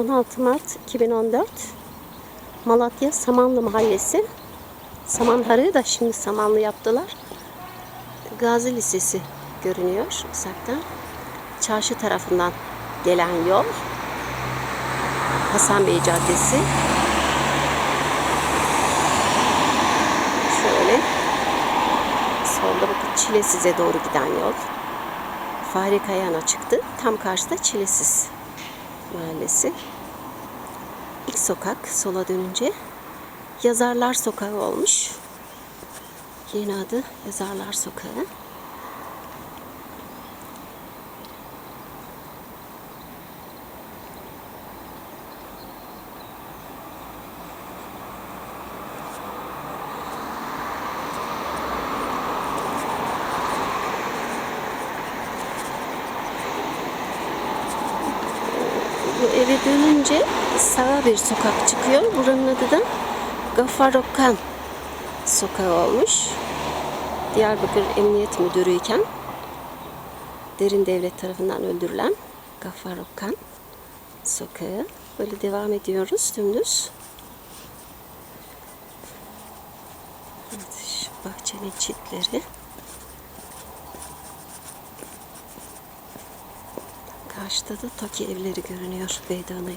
16 Mart 2014 Malatya Samanlı Mahallesi Samanharı da şimdi Samanlı yaptılar. Gazi Lisesi görünüyor uzaktan. Çarşı tarafından gelen yol. Hasan Bey Caddesi. Şöyle. Solda bakın Çile size doğru giden yol. Fahri Kayana çıktı. Tam karşıda Çilesiz Mahallesi. İlk sokak sola dönünce Yazarlar Sokağı olmuş. Yeni adı Yazarlar Sokağı. Bu eve dönünce sağa bir sokak çıkıyor. Buranın adı da Gaffar Okkan sokağı olmuş. Diyarbakır Emniyet Müdürü iken derin devlet tarafından öldürülen Gaffar Okkan sokağı. Böyle devam ediyoruz dümdüz. Evet, bahçenin çitleri. Karşıda da Toki evleri görünüyor Beydağ'ına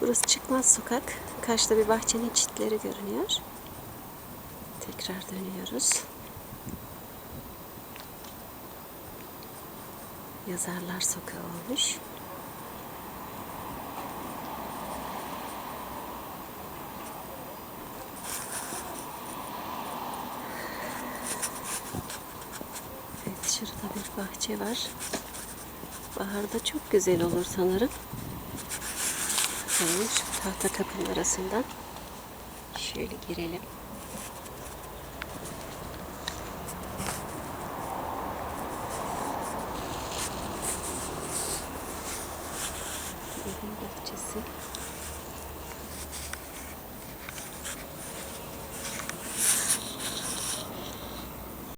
Burası çıkmaz sokak. Karşıda bir bahçenin çitleri görünüyor. Tekrar dönüyoruz. Yazarlar sokağı olmuş. Evet, şurada bir bahçe var. Baharda çok güzel olur sanırım. Şu tahta kapının arasından şöyle girelim. Bahçesi.